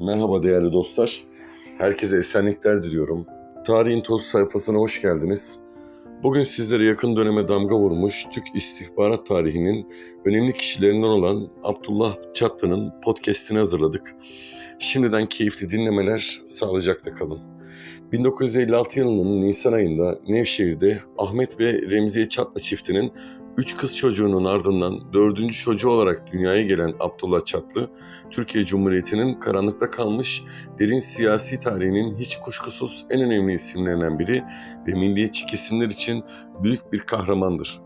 Merhaba değerli dostlar. Herkese esenlikler diliyorum. Tarihin Toz sayfasına hoş geldiniz. Bugün sizlere yakın döneme damga vurmuş Türk istihbarat tarihinin önemli kişilerinden olan Abdullah Çatlı'nın podcastini hazırladık. Şimdiden keyifli dinlemeler, sağlıcakla kalın. 1956 yılının Nisan ayında Nevşehir'de Ahmet ve Remziye Çatlı çiftinin üç kız çocuğunun ardından dördüncü çocuğu olarak dünyaya gelen Abdullah Çatlı, Türkiye Cumhuriyeti'nin karanlıkta kalmış derin siyasi tarihinin hiç kuşkusuz en önemli isimlerinden biri ve milliyetçi kesimler için büyük bir kahramandır.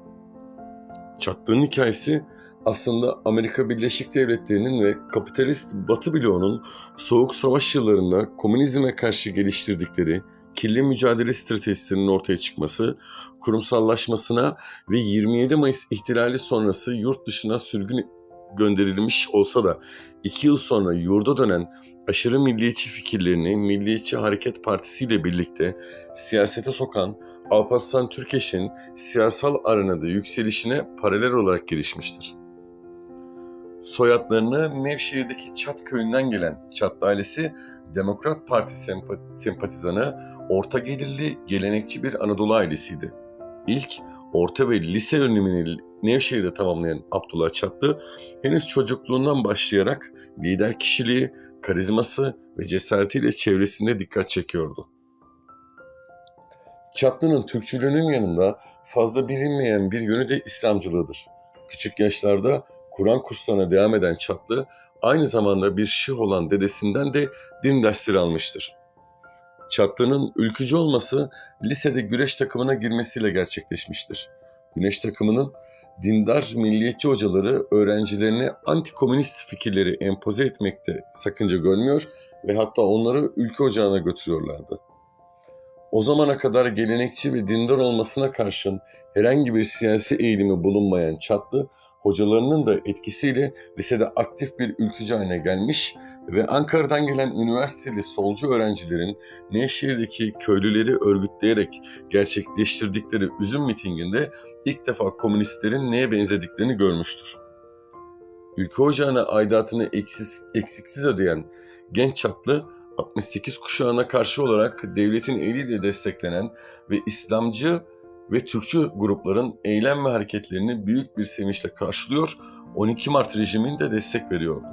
Çatlı'nın hikayesi aslında Amerika Birleşik Devletleri'nin ve kapitalist Batı bloğunun Soğuk Savaş yıllarında komünizme karşı geliştirdikleri kirli mücadele stratejisinin ortaya çıkması, kurumsallaşmasına ve 27 Mayıs ihtilali sonrası yurt dışına sürgün gönderilmiş olsa da iki yıl sonra yurda dönen aşırı milliyetçi fikirlerini Milliyetçi Hareket Partisi ile birlikte siyasete sokan Alparslan Türkeş'in siyasal arenada yükselişine paralel olarak gelişmiştir. Soyadlarını Nevşehir'deki Çat köyünden gelen Çatlı ailesi Demokrat Parti sempa- sempatizanı, orta gelirli, gelenekçi bir Anadolu ailesiydi. İlk orta ve lise öğrenimini Nevşehir'de tamamlayan Abdullah Çatlı, henüz çocukluğundan başlayarak lider kişiliği, karizması ve cesaretiyle çevresinde dikkat çekiyordu. Çatlı'nın Türkçülüğünün yanında fazla bilinmeyen bir yönü de İslamcılığıdır. Küçük yaşlarda Kur'an kurslarına devam eden Çatlı, aynı zamanda bir şıh olan dedesinden de din dersleri almıştır. Çatlı'nın ülkücü olması lisede güreş takımına girmesiyle gerçekleşmiştir. Güneş takımının dindar milliyetçi hocaları öğrencilerine antikomünist fikirleri empoze etmekte sakınca görmüyor ve hatta onları ülke ocağına götürüyorlardı. O zamana kadar gelenekçi ve dindar olmasına karşın herhangi bir siyasi eğilimi bulunmayan Çatlı, hocalarının da etkisiyle lisede aktif bir ülkücü haline gelmiş ve Ankara'dan gelen üniversiteli solcu öğrencilerin Nevşehir'deki köylüleri örgütleyerek gerçekleştirdikleri üzüm mitinginde ilk defa komünistlerin neye benzediklerini görmüştür. Ülke ocağına aidatını eksiz, eksiksiz ödeyen genç Çatlı, 68 kuşağına karşı olarak devletin eliyle desteklenen ve İslamcı ve Türkçü grupların eylem ve hareketlerini büyük bir sevinçle karşılıyor, 12 Mart rejimine de destek veriyordu.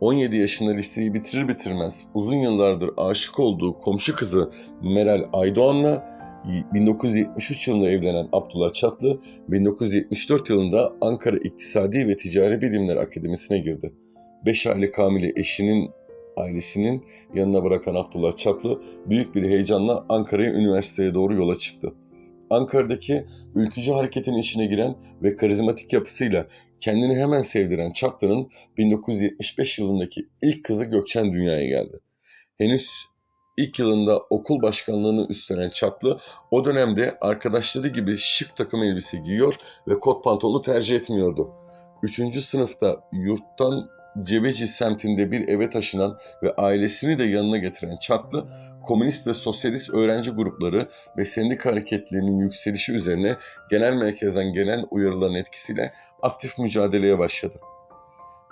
17 yaşında liseyi bitirir bitirmez uzun yıllardır aşık olduğu komşu kızı Meral Aydoğan'la 1973 yılında evlenen Abdullah Çatlı, 1974 yılında Ankara İktisadi ve Ticari Bilimler Akademisi'ne girdi. 5 aylık hamile eşinin ailesinin yanına bırakan Abdullah Çatlı büyük bir heyecanla Ankara'ya üniversiteye doğru yola çıktı. Ankara'daki ülkücü hareketin içine giren ve karizmatik yapısıyla kendini hemen sevdiren Çatlı'nın 1975 yılındaki ilk kızı Gökçen dünyaya geldi. Henüz ilk yılında okul başkanlığını üstlenen Çatlı o dönemde arkadaşları gibi şık takım elbise giyiyor ve kot pantolonu tercih etmiyordu. Üçüncü sınıfta yurttan Cebeci semtinde bir eve taşınan ve ailesini de yanına getiren Çatlı, komünist ve sosyalist öğrenci grupları ve sendika hareketlerinin yükselişi üzerine genel merkezden gelen uyarıların etkisiyle aktif mücadeleye başladı.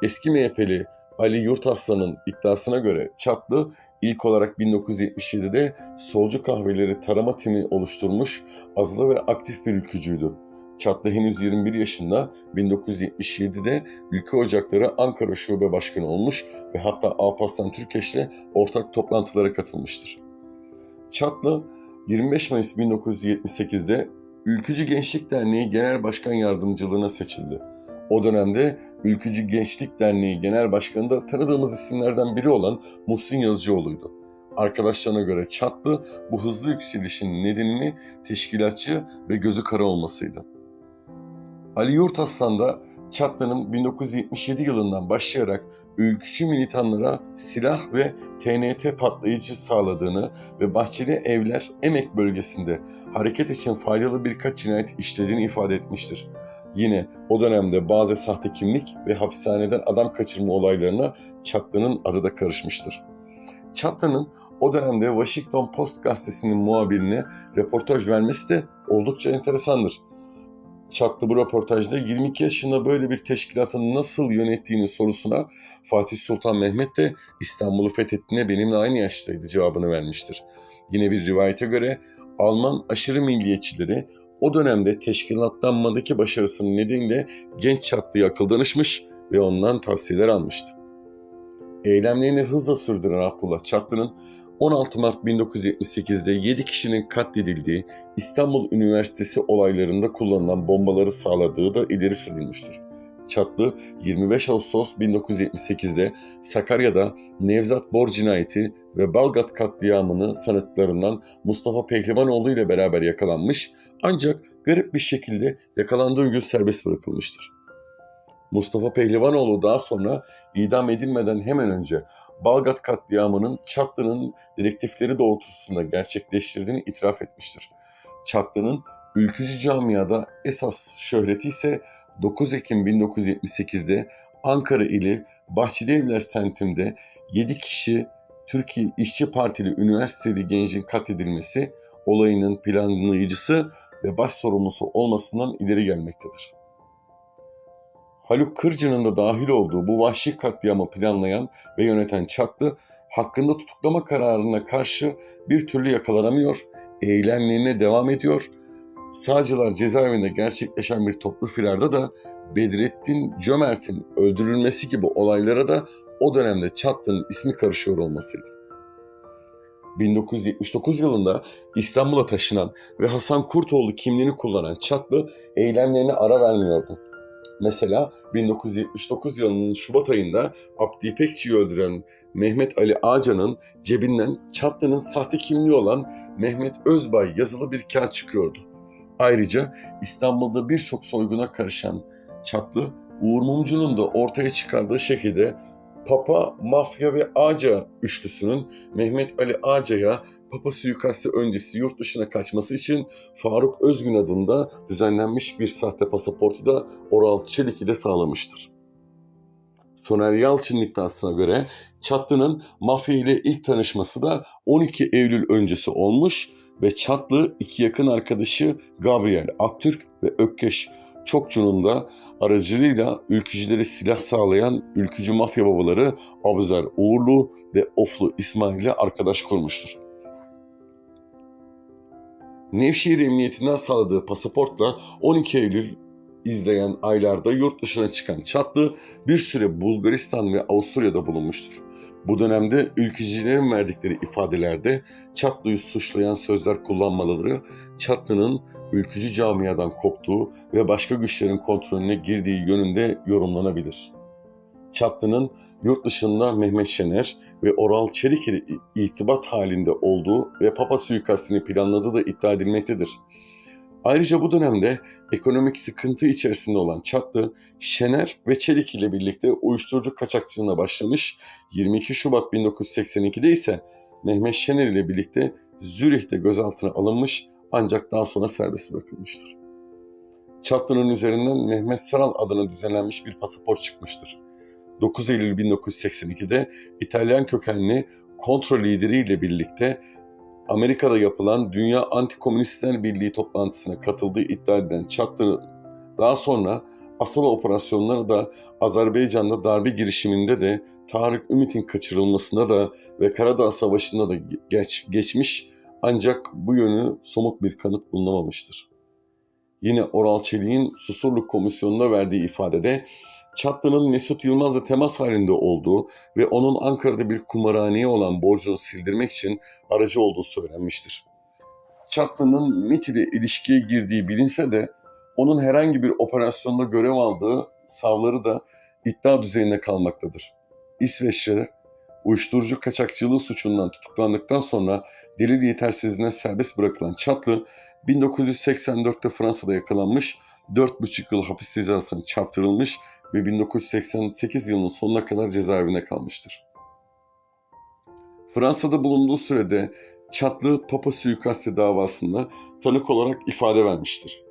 Eski MHP'li Ali Yurtaslan'ın iddiasına göre Çatlı ilk olarak 1977'de solcu kahveleri tarama timi oluşturmuş azılı ve aktif bir ülkücüydü. Çatlı henüz 21 yaşında 1977'de Ülke Ocakları Ankara Şube Başkanı olmuş ve hatta Alparslan Türkeş'le ortak toplantılara katılmıştır. Çatlı 25 Mayıs 1978'de Ülkücü Gençlik Derneği Genel Başkan Yardımcılığına seçildi. O dönemde Ülkücü Gençlik Derneği Genel Başkanı da tanıdığımız isimlerden biri olan Muhsin Yazıcıoğlu'ydu. Arkadaşlarına göre Çatlı bu hızlı yükselişin nedenini teşkilatçı ve gözü kara olmasıydı. Ali Yurtaslan da Çatlı'nın 1977 yılından başlayarak ülkücü militanlara silah ve TNT patlayıcı sağladığını ve Bahçeli Evler Emek bölgesinde hareket için faydalı birkaç cinayet işlediğini ifade etmiştir. Yine o dönemde bazı sahte kimlik ve hapishaneden adam kaçırma olaylarına Çatlı'nın adı da karışmıştır. Çatlı'nın o dönemde Washington Post gazetesinin muhabirine röportaj vermesi de oldukça enteresandır. Çatlı bu röportajda 22 yaşında böyle bir teşkilatın nasıl yönettiğini sorusuna Fatih Sultan Mehmet de İstanbul'u fethettiğinde benimle aynı yaştaydı cevabını vermiştir. Yine bir rivayete göre Alman aşırı milliyetçileri o dönemde teşkilatlanmadaki başarısının nedeniyle genç Çatlı'ya akıl danışmış ve ondan tavsiyeler almıştı. Eylemlerini hızla sürdüren Abdullah Çatlı'nın 16 Mart 1978'de 7 kişinin katledildiği İstanbul Üniversitesi olaylarında kullanılan bombaları sağladığı da ileri sürülmüştür. Çatlı 25 Ağustos 1978'de Sakarya'da Nevzat Bor cinayeti ve Balgat katliamını sanıklarından Mustafa Pehlivanoğlu ile beraber yakalanmış ancak garip bir şekilde yakalandığı gün serbest bırakılmıştır. Mustafa Pehlivanoğlu daha sonra idam edilmeden hemen önce Balgat katliamının Çatlı'nın direktifleri doğrultusunda gerçekleştirdiğini itiraf etmiştir. Çatlı'nın ülkücü camiada esas şöhreti ise 9 Ekim 1978'de Ankara ili Bahçelievler semtinde 7 kişi Türkiye İşçi Partili üniversiteli gencin katledilmesi olayının planlayıcısı ve baş sorumlusu olmasından ileri gelmektedir. Haluk Kırcı'nın da dahil olduğu bu vahşi katliamı planlayan ve yöneten Çatlı, hakkında tutuklama kararına karşı bir türlü yakalanamıyor, eylemlerine devam ediyor. Sağcılar cezaevinde gerçekleşen bir toplu firarda da Bedrettin Cömert'in öldürülmesi gibi olaylara da o dönemde Çatlı'nın ismi karışıyor olmasıydı. 1979 yılında İstanbul'a taşınan ve Hasan Kurtoğlu kimliğini kullanan Çatlı eylemlerine ara vermiyordu. Mesela 1979 yılının Şubat ayında Abdi İpekçi'yi öldüren Mehmet Ali Ağcan'ın cebinden Çatlı'nın sahte kimliği olan Mehmet Özbay yazılı bir kağıt çıkıyordu. Ayrıca İstanbul'da birçok soyguna karışan Çatlı, Uğur Mumcu'nun da ortaya çıkardığı şekilde Papa, Mafya ve Ağca üçlüsünün Mehmet Ali Ağca'ya Papa suikasti öncesi yurt dışına kaçması için Faruk Özgün adında düzenlenmiş bir sahte pasaportu da Oral Çelik'i de sağlamıştır. Soner Yalçın'ın iddiasına göre Çatlı'nın mafya ile ilk tanışması da 12 Eylül öncesi olmuş ve Çatlı iki yakın arkadaşı Gabriel Aktürk ve Ökkeş Çokçu'nun aracılığıyla ülkücülere silah sağlayan ülkücü mafya babaları Abuzer Uğurlu ve Oflu İsmail ile arkadaş kurmuştur. Nevşehir Emniyetinden sağladığı pasaportla 12 Eylül izleyen aylarda yurt dışına çıkan Çatlı bir süre Bulgaristan ve Avusturya'da bulunmuştur. Bu dönemde ülkücülerin verdikleri ifadelerde Çatlı'yı suçlayan sözler kullanmaları Çatlı'nın ülkücü camiadan koptuğu ve başka güçlerin kontrolüne girdiği yönünde yorumlanabilir. Çatlı'nın yurt dışında Mehmet Şener ve Oral Çelik ile irtibat halinde olduğu ve Papa suikastini planladığı da iddia edilmektedir. Ayrıca bu dönemde ekonomik sıkıntı içerisinde olan Çatlı, Şener ve Çelik ile birlikte uyuşturucu kaçakçılığına başlamış, 22 Şubat 1982'de ise Mehmet Şener ile birlikte Zürih'te gözaltına alınmış ancak daha sonra serbest bırakılmıştır. Çatlı'nın üzerinden Mehmet Saral adına düzenlenmiş bir pasaport çıkmıştır. 9 Eylül 1982'de İtalyan kökenli kontrol lideriyle birlikte Amerika'da yapılan Dünya Antikomünistler Birliği toplantısına katıldığı iddia edilen Çatlı daha sonra asıl operasyonları da Azerbaycan'da darbe girişiminde de Tarık Ümit'in kaçırılmasında da ve Karadağ Savaşı'nda da geç, geçmiş ancak bu yönü somut bir kanıt bulunamamıştır. Yine Oral Çelik'in Susurluk Komisyonu'na verdiği ifadede Çatlı'nın Mesut Yılmaz'la temas halinde olduğu ve onun Ankara'da bir kumarhaneye olan borcunu sildirmek için aracı olduğu söylenmiştir. Çatlı'nın MIT ile ilişkiye girdiği bilinse de onun herhangi bir operasyonda görev aldığı savları da iddia düzeyinde kalmaktadır. İsveç'te uyuşturucu kaçakçılığı suçundan tutuklandıktan sonra delil yetersizliğine serbest bırakılan Çatlı 1984'te Fransa'da yakalanmış, 4,5 yıl hapis cezasına çarptırılmış ve 1988 yılının sonuna kadar cezaevine kalmıştır. Fransa'da bulunduğu sürede Çatlı Papa suikasti davasında tanık olarak ifade vermiştir.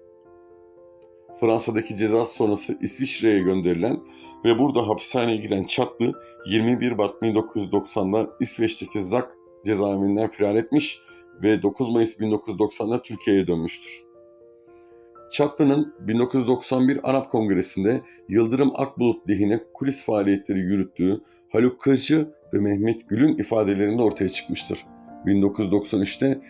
Fransa'daki cezası sonrası İsviçre'ye gönderilen ve burada hapishaneye giren Çatlı 21 Mart 1990'da İsveç'teki Zak cezaevinden firar etmiş ve 9 Mayıs 1990'da Türkiye'ye dönmüştür. Çatlı'nın 1991 Arap Kongresi'nde Yıldırım Akbulut lehine kulis faaliyetleri yürüttüğü Haluk Kırcı ve Mehmet Gül'ün ifadelerinde ortaya çıkmıştır. 1993'te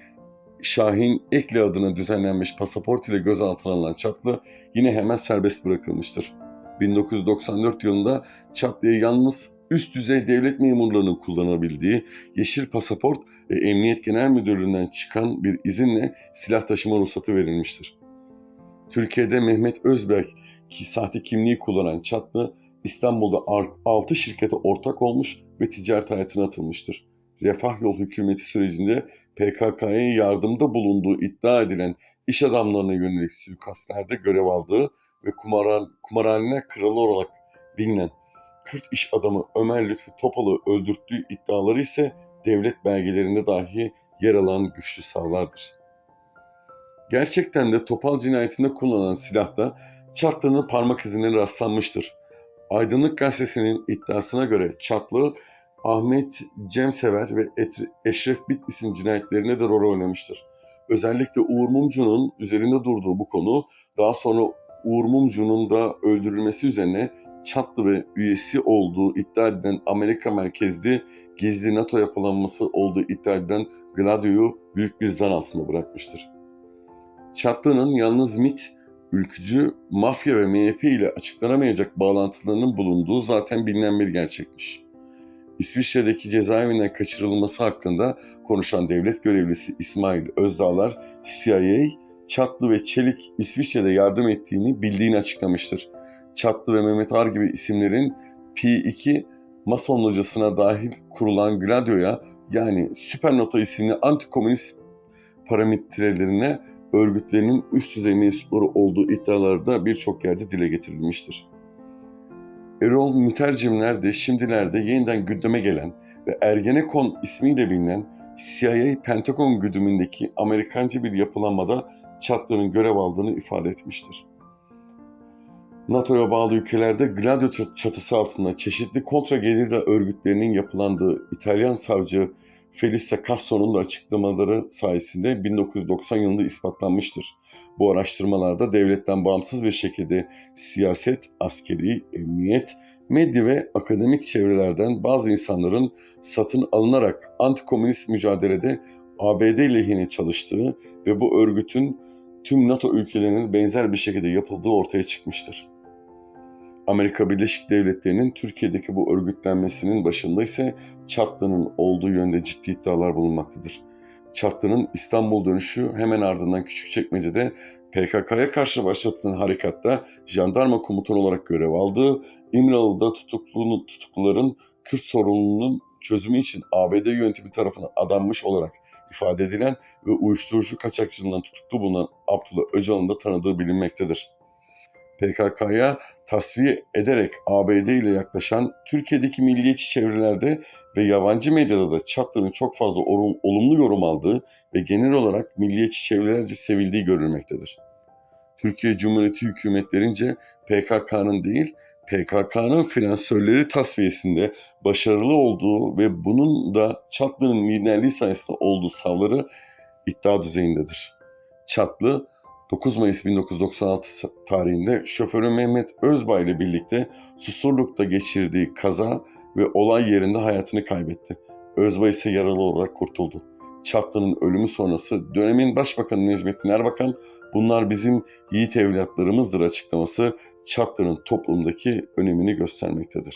Şahin Ekli adına düzenlenmiş pasaport ile gözaltına alınan Çatlı yine hemen serbest bırakılmıştır. 1994 yılında Çatlı'ya yalnız üst düzey devlet memurlarının kullanabildiği yeşil pasaport ve Emniyet Genel Müdürlüğü'nden çıkan bir izinle silah taşıma ruhsatı verilmiştir. Türkiye'de Mehmet Özberk ki sahte kimliği kullanan Çatlı İstanbul'da 6 şirkete ortak olmuş ve ticaret hayatına atılmıştır. Refah Yol hükümeti sürecinde PKK'ya yardımda bulunduğu iddia edilen iş adamlarına yönelik suikastlerde görev aldığı ve kumarhan, kumarhaneler kralı olarak bilinen Kürt iş adamı Ömer Lütfü Topal'ı öldürttüğü iddiaları ise devlet belgelerinde dahi yer alan güçlü savlardır. Gerçekten de Topal cinayetinde kullanılan silahta Çatlı'nın parmak izine rastlanmıştır. Aydınlık Gazetesi'nin iddiasına göre Çatlı, Ahmet Cemsever ve Eşref Bitlis'in cinayetlerine de rol oynamıştır. Özellikle Uğur Mumcu'nun üzerinde durduğu bu konu daha sonra Uğur Mumcu'nun da öldürülmesi üzerine Çatlı ve üyesi olduğu iddia edilen Amerika merkezli gizli NATO yapılanması olduğu iddia edilen Gladio'yu büyük bir zan altında bırakmıştır. Çatlı'nın yalnız MIT, ülkücü, mafya ve MHP ile açıklanamayacak bağlantılarının bulunduğu zaten bilinen bir gerçekmiş. İsviçre'deki cezaevinden kaçırılması hakkında konuşan devlet görevlisi İsmail Özdağlar, CIA, Çatlı ve Çelik İsviçre'de yardım ettiğini bildiğini açıklamıştır. Çatlı ve Mehmet Ar gibi isimlerin P2 Mason locasına dahil kurulan Gladio'ya yani Süpernoto isimli antikomünist parametrelerine örgütlerinin üst düzey mensupları olduğu iddiaları da birçok yerde dile getirilmiştir. Erol Mütercimler de şimdilerde yeniden gündeme gelen ve Ergenekon ismiyle bilinen CIA Pentagon güdümündeki Amerikancı bir yapılanmada Çatlı'nın görev aldığını ifade etmiştir. NATO'ya bağlı ülkelerde Gladio çatısı altında çeşitli kontra gerilla örgütlerinin yapılandığı İtalyan savcı Felice Casso'nun da açıklamaları sayesinde 1990 yılında ispatlanmıştır. Bu araştırmalarda devletten bağımsız bir şekilde siyaset, askeri, emniyet, medya ve akademik çevrelerden bazı insanların satın alınarak antikomünist mücadelede ABD lehine çalıştığı ve bu örgütün tüm NATO ülkelerinin benzer bir şekilde yapıldığı ortaya çıkmıştır. Amerika Birleşik Devletleri'nin Türkiye'deki bu örgütlenmesinin başında ise Çatlı'nın olduğu yönde ciddi iddialar bulunmaktadır. Çatlı'nın İstanbul dönüşü hemen ardından Küçükçekmece'de PKK'ya karşı başlatılan harekatta jandarma komutanı olarak görev aldığı, İmralı'da tutuklu, tutukluların Kürt sorununun çözümü için ABD yönetimi tarafından adanmış olarak ifade edilen ve uyuşturucu kaçakçılığından tutuklu bulunan Abdullah Öcalan'ın da tanıdığı bilinmektedir. PKK'ya tasfiye ederek ABD ile yaklaşan Türkiye'deki milliyetçi çevrelerde ve yabancı medyada da Çatlı'nın çok fazla olumlu yorum aldığı ve genel olarak milliyetçi çevrelerce sevildiği görülmektedir. Türkiye Cumhuriyeti hükümetlerince PKK'nın değil, PKK'nın finansörleri tasfiyesinde başarılı olduğu ve bunun da Çatlı'nın liderliği sayesinde olduğu savları iddia düzeyindedir. Çatlı, 9 Mayıs 1996 tarihinde şoförü Mehmet Özbay ile birlikte Susurluk'ta geçirdiği kaza ve olay yerinde hayatını kaybetti. Özbay ise yaralı olarak kurtuldu. Çatlı'nın ölümü sonrası dönemin Başbakanı Necmettin Erbakan bunlar bizim yiğit evlatlarımızdır açıklaması Çatlı'nın toplumdaki önemini göstermektedir.